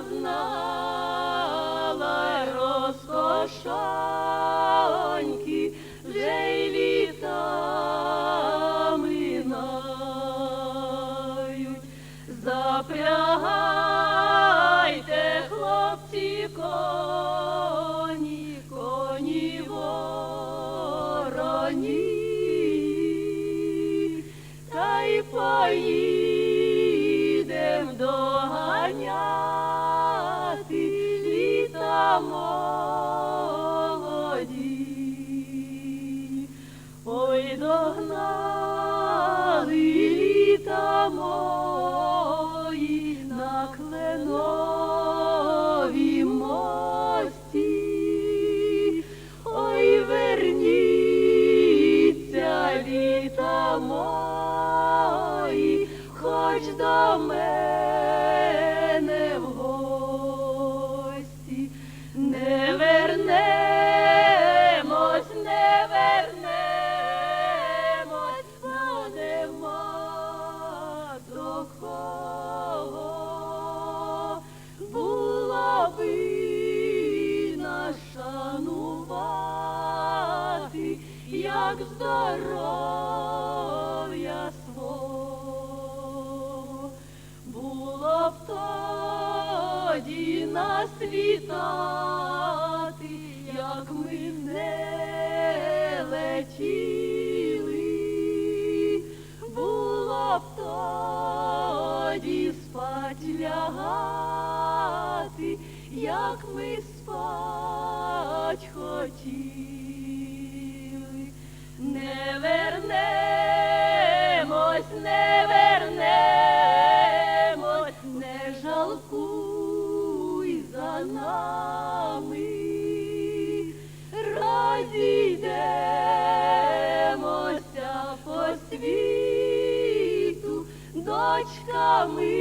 знала розкошоньки, вже й літа минають. Запрягайте, хлопці, коні, коні вороні, та й поїдь. До ганя. Хоч до мене в гості, не вернемось, не вернемось, бо нема до кого була би наша нувати, як здорова. Тоді світати, як ми не летіли, було б тоді спать лягати, як ми спать хотіли. розійдемося по світу дочками